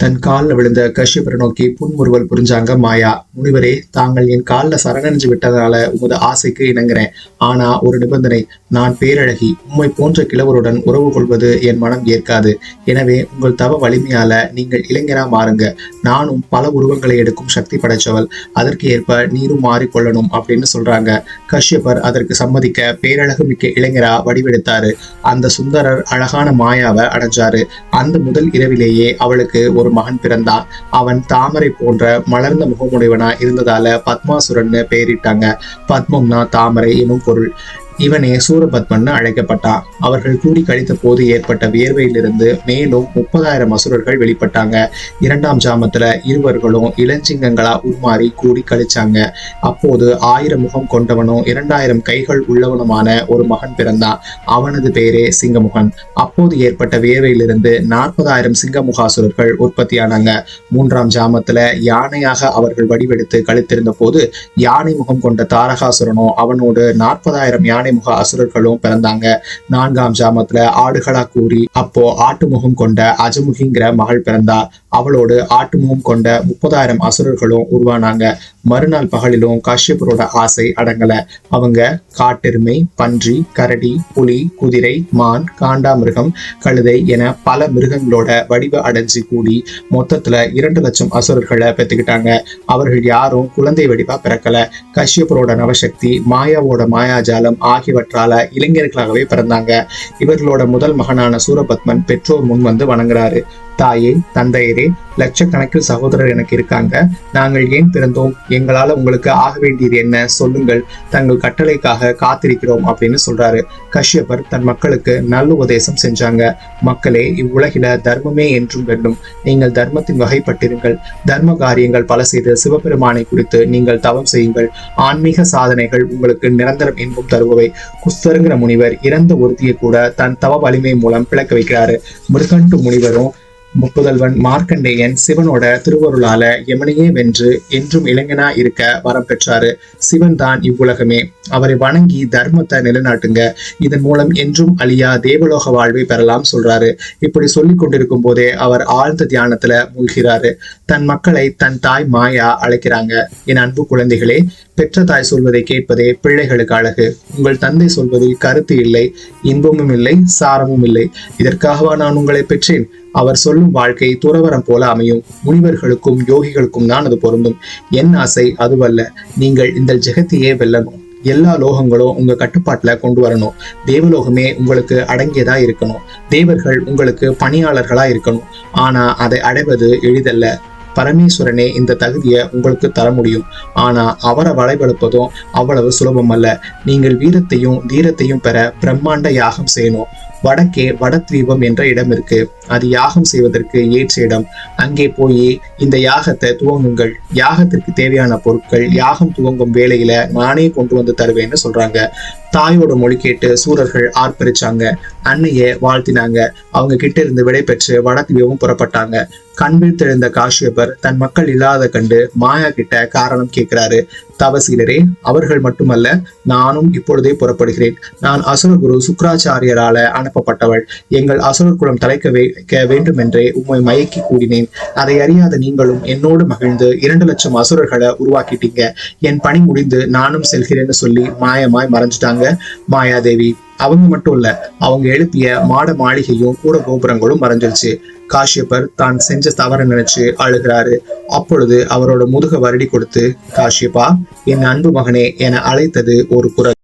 தன் காலில் விழுந்த கஷ்யபரை நோக்கி புன்முறுவல் புரிஞ்சாங்க மாயா. முனிவரே தாங்கள் என் காலில் சரணடைஞ்சு விட்டதால உமது ஆசைக்கு இணங்குறேன். ஆனா ஒரு நிபந்தனை நான் பேரழகி உம்மை போன்ற கிழவருடன் உறவு கொள்வது என் மனம் ஏற்காது. எனவே உங்கள் தவ வலிமையால நீங்கள் இளைஞரா மாறுங்க. நானும் பல உருவங்களை எடுக்கும் சக்தி படைச்சவள். அதற்கு ஏற்ப நீரும் மாறிக்கொள்ளணும் அப்படின்னு சொல்றாங்க. கஷ்யபர் அதற்கு சம்மதிக்க பேரழகு மிக்க இளைஞரா வடிவெடுத்தாரு. அந்த சுந்தரர் அழகான மாயாவை அடைஞ்சாரு. அந்த முதல் இரவிலேயே அவளுக்கு ஒரு மகன் பிறந்தான். அவன் தாமரை போன்ற மலர்ந்த முகமுடையவனா இருந்ததால பத்மாசுரன் பெயரிட்டாங்க பத்மம்னா தாமரை எனும் பொருள். இவனே சூரபத்மன் அழைக்கப்பட்டான் அவர்கள் கூடி கழித்த போது ஏற்பட்ட வியர்வையிலிருந்து மேலும் முப்பதாயிரம் அசுரர்கள் வெளிப்பட்டாங்க. இரண்டாம் ஜாமத்துல இருவர்களும் இளஞ்சிங்கங்களா உருமாறி கூடி கழிச்சாங்க. அப்போது ஆயிரம் முகம் கொண்டவனும் இரண்டாயிரம் கைகள் உள்ளவனுமான ஒரு மகன் பிறந்தான். அவனது பெயரே சிங்கமுகன். அப்போது ஏற்பட்ட வியர்வையிலிருந்து நாற்பதாயிரம் சிங்கமுகாசுரர்கள் உற்பத்தியானாங்க. மூன்றாம் ஜாமத்துல யானையாக அவர்கள் வடிவெடுத்து கழித்திருந்த போது யானை முகம் கொண்ட தாரகாசுரனும் அவனோடு நாற்பதாயிரம் யானை முக அசுரர்களும் பிறந்தாங்க. நான்காம் ஜாமத்துல ஆடுகளா கூறி அப்போ ஆட்டு முகம் கொண்ட அஜமுகிங்கிற மகள் பிறந்தா. அவளோடு ஆட்டு முகம் கொண்ட முப்பதாயிரம் அசுரர்களும் உருவானாங்க. மறுநாள் பகலிலும் காஷ்யப்பரோட ஆசை அடங்கல. அவங்க காட்டெருமை பன்றி கரடி புலி குதிரை மான் காண்டாமிருகம் கழுதை என பல மிருகங்களோட வடிவ அடைஞ்சு கூடி மொத்தத்துல இரண்டு லட்சம் அசுரர்களை பெற்றுக்கிட்டாங்க. அவர்கள் யாரும் குழந்தை வடிவா பிறக்கல. கஷ்யபரோட நவசக்தி மாயாவோட மாயாஜாலம் ஆகியவற்றால இளைஞர்களாகவே பிறந்தாங்க. இவர்களோட முதல் மகனான சூரபத்மன் பெற்றோர் முன் வந்து வணங்குறாரு. தாயே தந்தையரே லட்சக்கணக்கில் சகோதரர் எனக்கு இருக்காங்க. நாங்கள் ஏன் பிறந்தோம்? எங்களால உங்களுக்கு ஆக வேண்டியது என்ன? சொல்லுங்கள். தங்கள் கட்டளைக்காக காத்திருக்கிறோம் அப்படின்னு சொல்றாரு. கஷ்யபர் தன் மக்களுக்கு நல்ல உபதேசம் செஞ்சாங்க. மக்களே இவ்வுலகில தர்மமே என்றும் வேண்டும். நீங்கள் தர்மத்தின் வகைப்பட்டிருங்கள். தர்ம காரியங்கள் பல செய்து சிவபெருமானை குறித்து நீங்கள் தவம் செய்யுங்கள். ஆன்மீக சாதனைகள் உங்களுக்கு நிரந்தரம் இன்பம் தருபவை. குஸ்தருங்கிற முனிவர் இறந்த உறுதியை கூட தன் தவ வலிமை மூலம் பிளக்க வைக்கிறாரு. மிருகண்டு முனிவரும் முப்புதல்வன் மார்க்கண்டேயன் சிவனோட திருவருளால எமனையே வென்று என்றும் இளைஞனா இருக்க வரம் பெற்றாரு. சிவன் தான் இவ்வுலகமே. அவரை வணங்கி தர்மத்தை நிலைநாட்டுங்க. இதன் மூலம் என்றும் அழியா தேவலோக வாழ்வை பெறலாம் சொல்றாரு. இப்படி சொல்லி கொண்டிருக்கும் போதே அவர் ஆழ்ந்த தியானத்துல மூழ்கிறாரு. தன் மக்களை தன் தாய் மாயா அழைக்கிறாங்க. என் அன்பு குழந்தைகளே பெற்ற தாய் சொல்வதை கேட்பதே பிள்ளைகளுக்கு அழகு. உங்கள் தந்தை சொல்வதில் கருத்து இல்லை இன்பமும் இல்லை சாரமும் இல்லை. இதற்காகவா நான் உங்களை பெற்றேன்? அவர் சொல்லும் வாழ்க்கை துறவரம் போல அமையும். முனிவர்களுக்கும் யோகிகளுக்கும் தான் அது பொருந்தும். என் ஆசை அதுவல்ல. நீங்கள் இந்த ஜெகத்தையே வெல்லணும். எல்லா லோகங்களும் உங்க கட்டுப்பாட்டுல கொண்டு வரணும். தேவலோகமே உங்களுக்கு அடங்கியதா இருக்கணும். தேவர்கள் உங்களுக்கு பணியாளர்களா இருக்கணும். ஆனா அதை அடைவது எளிதல்ல. பரமேஸ்வரனே இந்த தகுதியை உங்களுக்கு தர முடியும். ஆனா அவரை வளைவெடுப்பதும் அவ்வளவு சுலபம் அல்ல நீங்கள் வீரத்தையும் தீரத்தையும் பெற பிரம்மாண்ட யாகம் செய்யணும். வடக்கே வடத்வீபம் என்ற இடம் இருக்கு. அது யாகம் செய்வதற்கு ஏற்ற இடம். அங்கே போய் இந்த யாகத்தை துவங்குங்கள். யாகத்திற்கு தேவையான பொருட்கள் யாகம் துவங்கும் வேலையில நானே கொண்டு வந்து தருவேன்னு சொல்றாங்க. தாயோட மொழி கேட்டு சூரர்கள் ஆர்ப்பரிச்சாங்க. அன்னைய வாழ்த்தினாங்க. அவங்க கிட்ட இருந்து விடை பெற்று வடத்வீபம் புறப்பட்டாங்க. கண்பில் தெழுந்த காஷ்யபர் தன் மக்கள் இல்லாத கண்டு மாயா கிட்ட காரணம் கேட்கிறாரு. தவசீலரே அவர்கள் மட்டுமல்ல நானும் இப்பொழுதே புறப்படுகிறேன். நான் அசுரகுரு சுக்கராச்சாரியரால அனுப்பப்பட்டவள். எங்கள் அசுரர் குலம் தலைக்க வைக்க வேண்டும் என்றே உம்மை மயக்கி கூடினேன். அதை அறியாத நீங்களும் என்னோடு மகிழ்ந்து இரண்டு லட்சம் அசுரர்களை உருவாக்கிட்டீங்க. என் பணி முடிந்து நானும் செல்கிறேன்னு சொல்லி மாயமாய் மறைஞ்சிட்டாங்க மாயாதேவி. அவங்க மட்டும் இல்ல அவங்க எழுப்பிய மாட மாளிகையும் கூட கோபுரங்களும் மறைஞ்சிருச்சு. காஷ்யப்பர் தான் செஞ்ச தவற நினைச்சு அழுகிறாரு. அப்பொழுது அவரோட முதுக வருடி கொடுத்து காஷ்யப்பா என் அன்பு மகனே என அழைத்தது ஒரு குரல்.